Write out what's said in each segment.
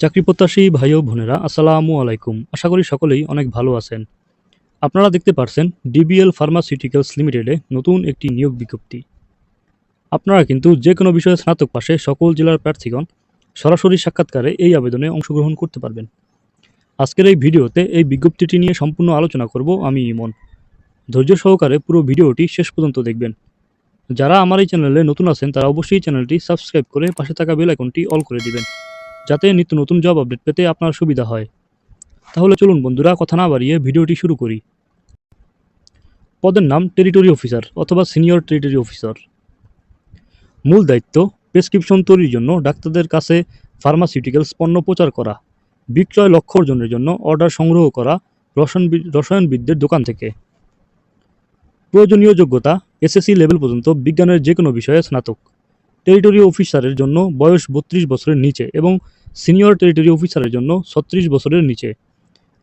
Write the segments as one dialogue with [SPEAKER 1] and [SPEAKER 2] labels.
[SPEAKER 1] চাকরি প্রত্যাশী ভাই ও বোনেরা, আসসালামু আলাইকুম। আশা করি সকলেই অনেক ভালো আছেন। আপনারা দেখতে পারছেন ডিবিএল ফার্মাসিউটিক্যালস লিমিটেডে নতুন একটি নিয়োগ বিজ্ঞপ্তি। আপনারা কিন্তু যে কোনো বিষয়ে স্নাতক পাশে সকল জেলার প্রার্থীগণ সরাসরি সাক্ষাৎকারে এই আবেদনে অংশগ্রহণ করতে পারবেন। আজকের এই ভিডিওতে এই বিজ্ঞপ্তিটি নিয়ে সম্পূর্ণ আলোচনা করব আমি ইমন। ধৈর্য সহকারে পুরো ভিডিওটি শেষ পর্যন্ত দেখবেন। যারা আমার এই চ্যানেলে নতুন আছেন, তারা অবশ্যই চ্যানেলটি সাবস্ক্রাইব করে পাশে থাকা বেল আইকনটি অল করে দিবেন। যাতে নিত্য নতুন জব আপডেট পেতে আপনার সুবিধা হয়। তাহলে চলুন বন্ধুরা, কথা না বাড়িয়ে ভিডিওটি শুরু করি। পদের নাম টেরিটরি অফিসার অথবা সিনিয়র টেরিটরি অফিসার মূল দায়িত্ব প্রেসক্রিপশন তৈরির জন্য ডাক্তারদের কাছে ফার্মাসিউটিক্যালস পণ্য প্রচার করা, বিক্রয় লক্ষ্য অর্জনের জন্য অর্ডার সংগ্রহ করা, রসায়ন রসায়নবিদদের দোকান থেকে। প্রয়োজনীয় যোগ্যতা এসএসসি লেভেল পর্যন্ত বিজ্ঞানের যে কোনো বিষয়ে স্নাতক। টেরিটরি অফিসারের জন্য বয়স বত্রিশ বছরের নিচে এবং সিনিয়র টেরিটরি অফিসারের জন্য ছত্রিশ বছরের নিচে।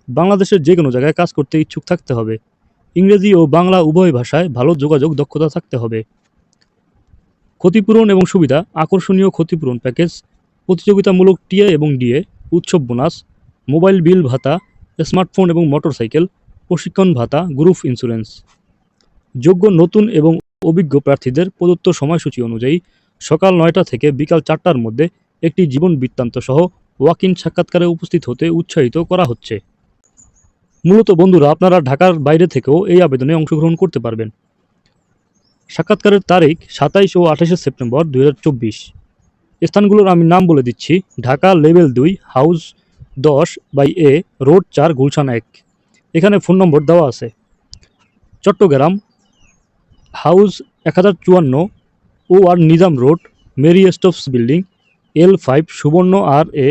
[SPEAKER 1] বাংলাদেশের যে কোনো জায়গায় কাজ করতে ইচ্ছুক থাকতে হবে। ইংরেজি ও বাংলা উভয় ভাষায় ভালো যোগাযোগ দক্ষতা থাকতে হবে। ক্ষতিপূরণ এবং সুবিধা, আকর্ষণীয় ক্ষতিপূরণ প্যাকেজ, প্রতিযোগিতামূলক টিএ এবং ডিএ, উৎসব বোনাস, মোবাইল বিল ভাতা, স্মার্টফোন এবং মোটরসাইকেল, প্রশিক্ষণ ভাতা, গ্রুপ ইন্স্যুরেন্স। যোগ্য নতুন এবং অভিজ্ঞ প্রার্থীদের প্রদত্ত সময়সূচি অনুযায়ী সকাল নয়টা থেকে বিকাল চারটার মধ্যে একটি জীবন বৃত্তান্ত সহ ওয়াক ইন সাক্ষাৎকারে উপস্থিত হতে উৎসাহিত করা হচ্ছে। মূলত বন্ধুরা, আপনারা ঢাকার বাইরে থেকেও এই আবেদনে অংশগ্রহণ করতে পারবেন। সাক্ষাৎকারের তারিখ সাতাইশ ও আঠাশে সেপ্টেম্বর দু হাজার চব্বিশ। স্থানগুলোর আমি নাম বলে দিচ্ছি। ঢাকা লেভেল দুই, হাউস দশ বাই এ, রোড চার, গুলশান এক। এখানে ফোন নম্বর দেওয়া আছে। চট্টগ্রাম, হাউস এক হাজার চুয়ান্ন, O R Nizam road, Marie Stopes building L five Subarna R A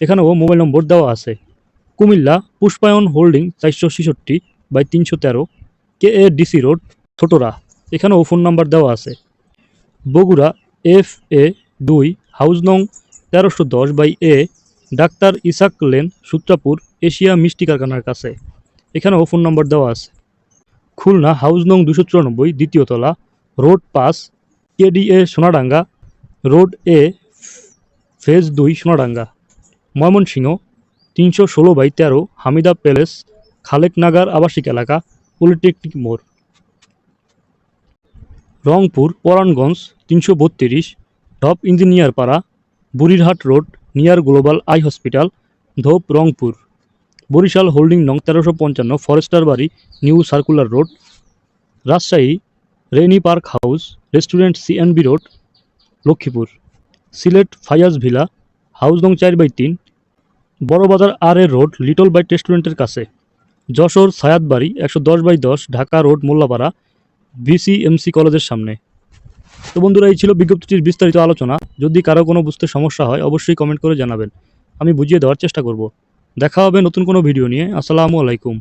[SPEAKER 1] এখানেও মোবাইল নম্বর দেওয়া আছে। কুমিল্লা পুষ্পায়ন হোল্ডিং চারশো ছেষট্টি বাই তিনশো তেরো কে এ ডিসি রোড ছোটরা, এখানেও ফোন নাম্বার দেওয়া আছে। বগুড়া এফ এ দুই হাউস নং তেরোশো দশ বাই এ ডাক্তার ইসাক লেন, সূত্রাপুর, এশিয়া মিষ্টি কারখানার কাছে, এখানেও ফোন নম্বর দেওয়া আছে। খুলনা হাউস নং দুশো চুরানব্বই, দ্বিতীয় তলা road pass KDA Sonadanga road A phase দুই সোনাডাঙ্গা। ময়মনসিংহ, তিনশো ষোলো বাই তেরো, হামিদা প্যালেস খালেকনাগার আবাসিক এলাকা, পলিটেকনিক মোড়। রংপুর পরাণগঞ্জ তিনশো বত্রিশ, টপ ইঞ্জিনিয়ার পাড়া Burirhat road, near global eye hospital, ধোপ Rangpur. Barishal holding নং তেরোশো পঞ্চান্ন, ফরেস্টার বাড়ি, new circular road. Rajshahi Renee park house, restaurant CNB road, Lakshmipur. Sylhet Fayaz villa, house নং চার বাই তিন, Barabazar R A road, little bite রেস্টুরেন্টের কাছে। যশোর সায়াদ বাড়ি, একশো দশ বাই দশ, ঢাকা রোড, মোল্লাপাড়া, বিসিএমসি কলেজের সামনে। তো বন্ধুরা, এই ছিল বিজ্ঞপ্তিটির বিস্তারিত আলোচনা। যদি কারও কোনো বুঝতে সমস্যা হয়, অবশ্যই কমেন্ট করে জানাবেন। আমি বুঝিয়ে দেওয়ার চেষ্টা করব। দেখা হবে নতুন কোনো ভিডিও নিয়ে। আসসালামু আলাইকুম।